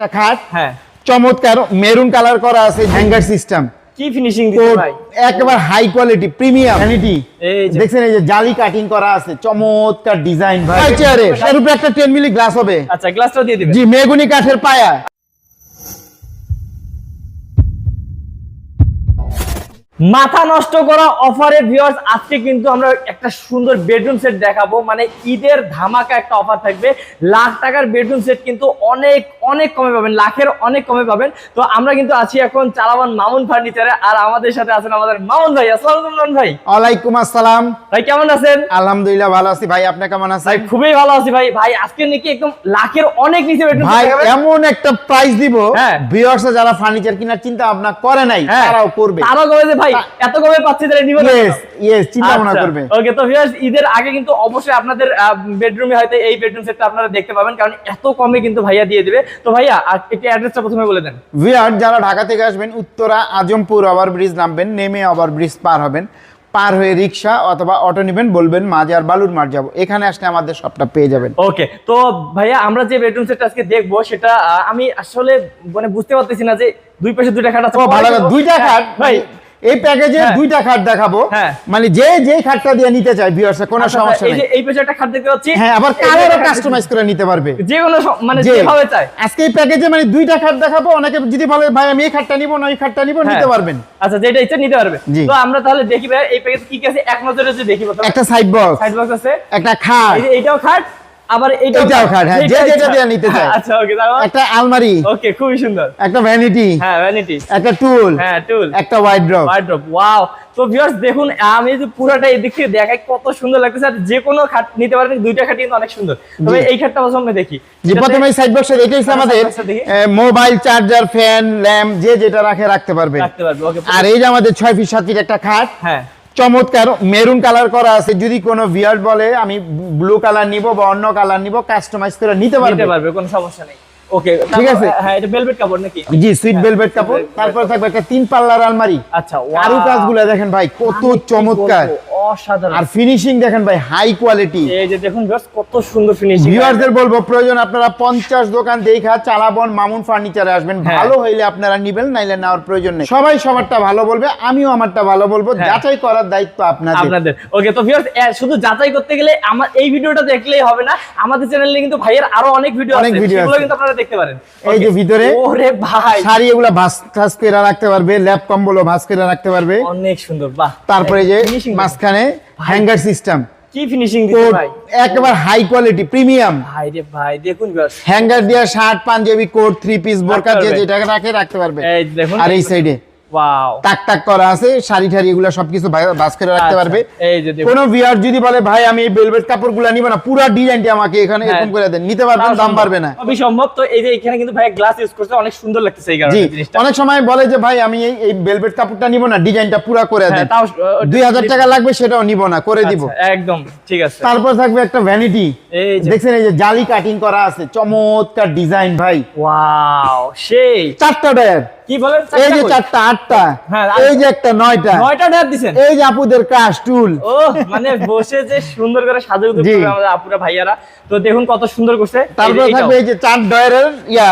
খাট হ্যাঁ। চমৎকার মেরুন কালার করা আছে হ্যাঙ্গার সিস্টেম। কি ফিনিশিং ভাই? একেবারে হাই কোয়ালিটি প্রিমিয়াম ভ্যানিটি দেখছেন এই যে জালি কাটিং করা আছে চমৎকার ডিজাইন ভাই। চেয়ারে এর উপরে একটা 10 মিলি গ্লাস হবে। আচ্ছা গ্লাসটা দিয়ে দিবেন। জি মেগুনি কাঠের পায়া। মাথা নষ্ট করা অফারে ভিউয়ার্স আজকে কিন্তু আমরা একটা সুন্দর বেডরুম সেট দেখাবো। মানে ঈদের ধামাকা একটা অফার থাকবে। লাখ টাকার বেডরুম সেট কিন্তু অনেক অনেক কমে পাবেন। লাখের অনেক কমে পাবেন। তো আমরা কিন্তু আছি এখন চালাবান মামুন ফার্নিচারে আর আমাদের সাথে আছেন আমাদের মামুন ভাই। আসসালামু মামুন ভাই। ওয়ালাইকুম আসসালাম। ভাই কেমন আছেন? আলহামদুলিল্লাহ ভালো আছি। ভাই আপনি কেমন আছেন? ভাই খুবই ভালো আছি ভাই। ভাই আজকে নাকি একদম লাখের অনেক নিচে বেডরুম ভাই এমন একটা প্রাইস দিব। হ্যাঁ। ভিউয়ার্স যারা ফার্নিচার কেনার চিন্তা ভাবনা করে নাই হ্যাঁ। তারাও করবে। তারও কমে যে ভাই এত কমে পাচ্ছি তাহলে নিব না। ইয়েস ইয়েস চিন্তা ভাবনা আচ্ছা, করবে। ওকে তো ভিউয়ার্স ঈদের আগে কিন্তু অবশ্যই আপনাদের বেডরুমে হয়তো এই বেডরুম সেটটা আপনারা দেখতে পাবেন কারণ এত কমে কিন্তু ভাইয়া দিয়ে দিবে। তো ভাইয়া একটু অ্যাড্রেসটা প্রথমে বলে দেন। ভিউয়ার যারা ঢাকা থেকে আসবেন উত্তরা আজমপুর ওভার ব্রিজ নামবেন নেমে ওভার ব্রিজ পার হবেন। পার হয়ে রিক্সা অথবা অটো নেবেন বলবেন মাজার বালুর মাঠ যাব। এখানে আসলে আমাদের সবটা পেয়ে যাবেন। ওকে তো ভাইয়া আমরা যে বেডরুম সেটটা আজকে দেখব সেটা আমি আসলে মানে বুঝতে পারতেছি না যে দুই পাশে দুইটা খাট আছে ভালো দুইটা খাট? ভাই এই প্যাকেজে। দুইটা খাট দেখাবো। হ্যাঁ। মানে যে যে খাটটা দিয়ে নিতে চায় ভিউয়ার্স কোনো আচ্ছা, সমস্যা এই যে নেই। এই পাশে একটা খাট দেখতে পাচ্ছি। হ্যাঁ আবার কালারও কাস্টমাইজ করে নিতে পারবে। যে কোনো মানে যেভাবে চায়। আজকে এই প্যাকেজে মানে দুইটা খাট দেখাবো অনেকে যদি বলে ভাই আমি এই খাটটা নিব না ওই খাটটা নিব নিতে হ্যাঁ। পারবেন। আচ্ছা যেটা ইচ্ছা নিতে পারবে। তো আমরা তাহলে দেখি ভাই এই প্যাকেজ কি কি আছে? এক নজরে যদি দেখি একটা সাইড বক্স সাইড বক্স আছে। একটা খাট। এইটাও খাট আবার এইটাও খাট, হ্যাঁ, যে যেটা দিয়ে নিতে চায়। আচ্ছা ওকে তারপর একটা আলমারি। ওকে খুবই সুন্দর। একটা ভ্যানিটি হ্যাঁ ভ্যানিটি একটা টুল হ্যাঁ টুল একটা ওয়াও তো ভিউয়ার্স দেখুন আমি যদি পুরোটা এদিক থেকে দেখাই কত সুন্দর লাগতেছে। আর যে কোনো খাট নিতে পারেন দুইটা খাট কিন্তু অনেক সুন্দর। তবে এই খাটটা প্রথমে দেখি। যে প্রথমে সাইড বক্সে রেখেছি আমাদের। মোবাইল চার্জার ফ্যান ল্যাম্প যে যেটা রাখে রাখতে পারবে রাখতে পারবে ওকে। আর এই যে আমাদের ছয় ফিট সাত ফিট একটা খাট। হ্যাঁ। চমৎকার মেরুন কালার করা আছে যদি কোনো ভিয়ার বলে আমি ব্লু কালার নিব বা অন্য কালার নিব কাস্টমাইজ করে নিতে পারবে। নিতে পারবে কোনো সমস্যা নেই। ওকে ঠিক আছে। হ্যাঁ এটা ভেলভেট কাপড় নাকি? জি সুইট ভেলভেট কাপড়। তারপর থাকবে একটা তিন পাল্লার আলমারি। আচ্ছা কারু wow! কাজগুলো দেখেন ভাই কত চমৎকার। অসাধারণ। আর ফিনিশিং দেখেন ভাই হাই কোয়ালিটি এই যে দেখুন ভিউয়ার্স কত সুন্দর ফিনিশিং ভিউয়ারদের বলব প্রয়োজন আপনারা পঞ্চাশ দোকান দেখা চালাবন মামুন ফার্নিচারে আসবেন। হ্যাঁ। ভালো হইলে আপনারা নিবেন নাইলে নেওয়ার প্রয়োজন নেই। সবাই সবারটা ভালো বলবে আমিও আমারটা ভালো বলব। হ্যাঁ। যাচাই করার দায়িত্ব আপনাদের। আপনাদের। ওকে তো ভিউয়ার্স শুধু যাচাই করতে গেলে আমার এই ভিডিওটা দেখলেই হবে না। আমাদের চ্যানেলে কিন্তু ভাইয়ের আরও অনেক ভিডিও অনেক আছে। সেগুলো কিন্তু আপনারা দেখতে পারেন। এই যে ভিতরে ওরে ভাই। শাড়ি এগুলা ভাস রাখতে পারবে ল্যাপ কম্বলও ভাস রাখতে পারবে। অনেক সুন্দর বাহ। তারপরে যে ফিনিশিং মাঝখানে হ্যাঙ্গার সিস্টেম। কি ফিনিশিং দিচ্ছে ভাই? একবার হাই কোয়ালিটি প্রিমিয়াম ভাই রে ভাই দেখুন হ্যাঙ্গার দিয়া shirt panjabi coat three piece বোরকা যে। যেটা রাখে রাখতে পারবে। এই দেখুন। আর এই সাইডে ওয়াও টাক টাক করা আছে শাড়ি ঠাড়ি এগুলো সবকিছু ভা- করে রাখতে পারবে। আচ্ছা, এই যে দেখুন। কোন ভিআর যদি বলে ভাই আমি এই ভেলভেট কাপড়গুলো নিব না পুরো ডিজাইনটি আমাকে এখানে হ্যাঁ। এরকম করে দেন নিতে পারবেন দাম পারবে না। সবই সম্ভব তো এই যে এখানে কিন্তু ভাই গ্লাস ইউজ করছে অনেক সুন্দর লাগতেছে এই কারণে জিনিসটা। অনেক সময় বলে যে ভাই আমি এই এই ভেলভেট কাপড়টা নিব না ডিজাইনটা পুরো করে হ্যাঁ, দেন। তাও টাকা লাগবে সেটাও নিব না করে দিব। আচ্ছা, একদম ঠিক আছে। তারপর থাকবে একটা ভ্যানিটি দেখছেন এই যে জালি কাটিং করা আছে চমৎকার ডিজাইন ভাই। ওয়াও সেই। চারটা কি বলেন? এই যে চারটা আটটা হ্যাঁ, এই যে একটা নয়টা। নয়টা দিছেন? এই যে আপুদের কাশ টুল ও মানে বসে যে সুন্দর করে। আমাদের আপুরা ভাইয়ারা। তো দেখুন কত সুন্দর করছে। তারপরে থাকবে এই যে চার ডয়ারের ইয়া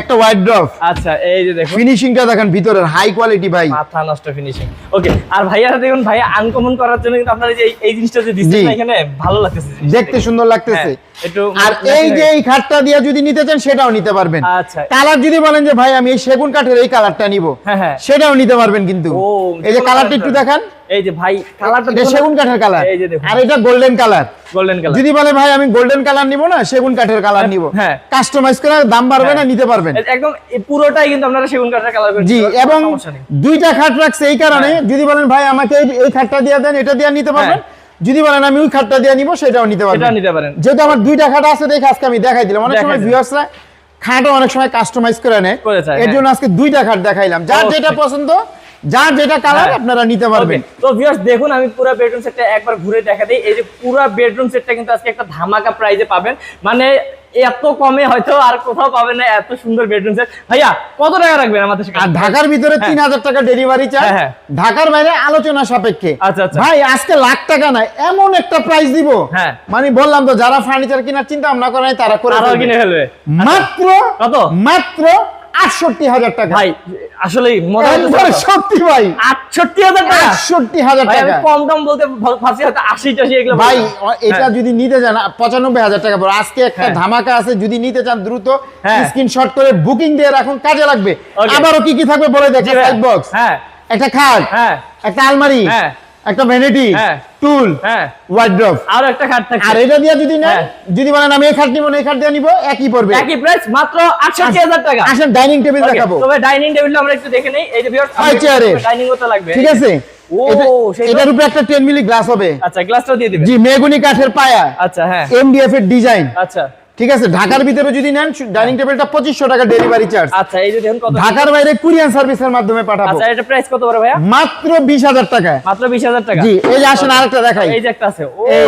একটা হোয়াইট ড্রপ আচ্ছা এই যে দেখুন। ফিনিশিংটা দেখেন ভিতরের হাই কোয়ালিটি ভাই। মাথা নষ্ট ফিনিশিং ওকে আর ভাইয়ারা দেখুন ভাইয়া আনকমন করার জন্য কিন্তু আপনারা যে এই- এই জিনিসটা যে দিচ্ছেন এখানে ভালো লাগতেছে দেখতে সুন্দর লাগতেছে। হ্যাঁ, আর এই যে এই খাটটা দিয়ে যদি নিতে চান সেটাও নিতে পারবেন। আচ্ছা। কালার যদি বলেন যে ভাই আমি এই সেগুন কাঠের এই কালারটা নিব। হ্যাঁ হ্যাঁ। সেটাও নিতে পারবেন কিন্তু। এই যে কালারটা একটু দেখান। এই যে ভাই কালারটা সেগুন কাঠের কালার এই যে দেখুন। আর এটা গোল্ডেন কালার গোল্ডেন কালার যদি বলে ভাই আমি গোল্ডেন কালার নিব না সেগুন কাঠের কালার নিব। হ্যাঁ। কাস্টমাইজ করে দাম বাড়বে না হ্যাঁ। নিতে পারবেন। একদম পুরোটাই কিন্তু আপনারা সেগুন কাঠের কালার জি এবং। দুইটা খাট রাখছে এই কারণে। যদি বলেন ভাই আমাকে এই- খাটটা দিয়ে দেন এটা দিয়ে নিতে পারবেন? যদি বলেন আমি ওই খাটটা দিয়ে নিব সেটাও নিতে পারবেন। পারেন। যেহেতু আমার দুইটা খাট আছে দেখে আজকে আমি দেখাই দিলাম। অনেক সময়। ভিউয়ার্সরা খাটও অনেক সময় কাস্টমাইজ করে নেয়। এর। জন্য আজকে দুইটা খাট দেখাইলাম। যার যেটা পছন্দ যার যেটা কালার হ্যাঁ। আপনারা নিতে পারবেন তো ভিউয়ার্স দেখুন আমি পুরো বেডরুম সেটটা একবার ঘুরে দেখা দিই এই যে পুরো বেডরুম সেটটা কিন্তু আজকে একটা ধামাকা প্রাইজে পাবেন মানে এত কমে হয়তো আর কোথাও পাবেন না এত সুন্দর বেডরুম সেট ভাইয়া কত টাকা রাখবেন আমাদের আর ঢাকার ভিতরে তিন হাজার টাকা ডেলিভারি চার্জ হ্যাঁ, হ্যাঁ। ঢাকার বাইরে আলোচনা সাপেক্ষে আচ্ছা, আচ্ছা। ভাই আজকে লাখ টাকা নাই এমন একটা প্রাইস দিব হ্যাঁ। মানে বললাম তো যারা ফার্নিচার কেনার চিন্তা ভাবনা করে তারা করে। কিনে ফেলবে মাত্র কত? মাত্র আটষট্টি হাজার টাকা। ভাই আসলে সত্যি ভাই। আটষট্টি হাজার টাকা? আটষট্টি হাজার টাকা। কম দাম বলতে হয়তো আশি টাশি এগুলো ভাই এটা হ্যাঁ। যদি নিতে চান পঁচানব্বই হাজার টাকা পড়ে আজকে একটা হ্যাঁ। ধামাকা আছে যদি নিতে চান দ্রুত হ্যাঁ। স্ক্রিনশট করে বুকিং দিয়ে রাখুন কাজে লাগবে। আবারও কি কি থাকবে বলে বক্স হ্যাঁ। একটা খাট হ্যাঁ। একটা আলমারি হ্যাঁ। একটা ভ্যানিটি। টুল হ্যাঁ। ওয়ার্ড্রপ আরও একটা খাট থাকছে। আর এটা দিয়ে যদি না হ্যাঁ। যদি বলেন আমি এই খাট নিবো না এই খাট দিয়ে নিবো একই পড়বে। একই প্রাইস মাত্র আটষট্টি হাজার টাকা। আসেন ডাইনিং টেবিল দেখাবো। তবে ডাইনিং টেবিলটা আমরা একটু দেখে নেই। এই যে ছয় চেয়ারের। ডাইনিং লাগবে। ঠিক আছে? এটার উপরে একটা টেন মিলি গ্লাস হবে। আচ্ছা গ্লাসটাও দিয়ে দিবে জি মেগুনি কাঠের পায়া। আচ্ছা হ্যাঁ। এমডিএফ এর ডিজাইন আচ্ছা। ঠিক আছে ঢাকার ভিতরে যদি নেন ডাইনিং টেবিলটা পঁচিশশো টাকা ডেলিভারি চার্জ আচ্ছা এই যে দেখুন কত ঢাকার বাইরে কুরিয়ান সার্ভিসের মাধ্যমে পাঠাবো। আচ্ছা এটা প্রাইস কত বড় ভাইয়া? মাত্র বিশ হাজার টাকায়। মাত্র বিশ হাজার টাকা? জি এই যে আসেন আরেকটা দেখাই। এই যে একটা আছে।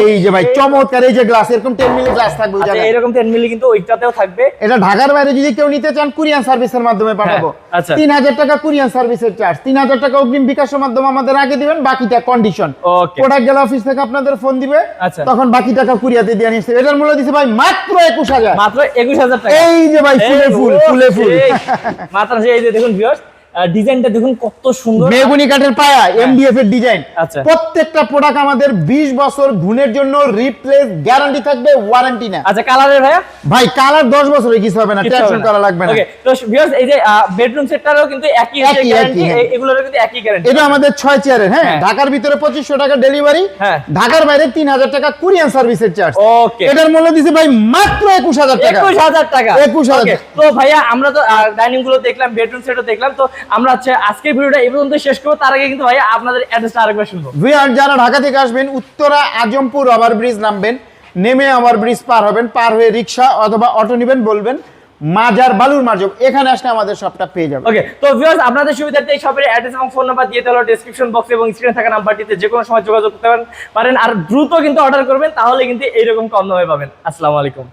এই যে ভাই চমৎকার এই যে গ্লাস এরকম টেন মিলি গ্লাস থাকবে আচ্ছা এরকম টেন মিলি কিন্তু ওইটাতেও থাকবে। এটা ঢাকার বাইরে যদি কেউ নিতে চান কুরিয়ান সার্ভিসের মাধ্যমে পাঠাবো। হ্যাঁ, আচ্ছা। তিন হাজার টাকা কুরিয়ান সার্ভিসের চার্জ তিন হাজার টাকা অগ্রিম বিকাশের মাধ্যমে আমাদের আগে দিবেন বাকিটা কন্ডিশন ওকে প্রোডাক্ট গেলে অফিস থেকে আপনাদের ফোন দিবে আচ্ছা। তখন বাকি টাকা কুরিয়াতে দিয়ে নিচ্ছে এটার মূল্য দিছে ভাই মাত্র একুশ হাজার। মাত্র একুশ হাজার টাকা। এই যে ভাই ফুলে ফুল ফুলে ফুল। মাত্র এই যে দেখুন ভিউয়ার্স ডিজাইনটা দেখুন কত সুন্দর। মেগুনি কাঠের পায়া এমডিএফ এর ডিজাইন আচ্ছা। প্রত্যেকটা প্রোডাক্ট আমাদের 20 বছর গুণের জন্য রিপ্লেস গ্যারান্টি থাকবে ওয়ারেন্টি না। আচ্ছা কালারের ভাইয়া? ভাই কালার 10 বছরে কিছু হবে না টেনশন করা লাগবে না। Okay, তো ভিউয়ার্স এই যে বেডরুম সেটটারও কিন্তু একই একই, গ্যারান্টি হ্যাঁ। কিন্তু একই গ্যারান্টি এটা আমাদের ছয় চেয়ারের হ্যাঁ? হ্যাঁ। ঢাকার ভিতরে পঁচিশশো টাকা ডেলিভারি হ্যাঁ। ঢাকার বাইরে তিন হাজার টাকা কুরিয়ান সার্ভিসের চার্জ ওকে এটার মূল্য দিছে ভাই মাত্র একুশ হাজার টাকা। একুশ হাজার টাকা। 21,000 Okay, তো ভাইয়া আমরা তো ডাইনিংগুলো দেখলাম বেডরুম সেটও দেখলাম তো আমরা হচ্ছে আজকের ভিডিওটা এই পর্যন্ত শেষ করব। তার আগে কিন্তু ভাইয়া আপনাদের অ্যাড্রেসটা আরেকবার শুনব। ভিআর যারা ঢাকা থেকে আসবেন উত্তরা আজমপুর ওভার ব্রিজ নামবেন নেমে ওভার ব্রিজ পার হবেন পার হয়ে রিক্সা অথবা অটো নেবেন বলবেন মাজার বালুর মার্জব এখানে আসলে আমাদের সবটা পেয়ে যাবে ওকে তো ভিউয়ার্স আপনাদের সুবিধার্থে এই শপের অ্যাড্রেস এবং ফোন নাম্বার দিয়ে দেওয়া ডেসক্রিপশন বক্সে এবং স্ক্রিনে থাকা নাম্বারটিতে যে কোনো সময় যোগাযোগ করতে পারেন। পারেন আর দ্রুত কিন্তু অর্ডার করবেন তাহলে কিন্তু এইরকম কম দামে পাবেন। আসসালামু আলাইকুম।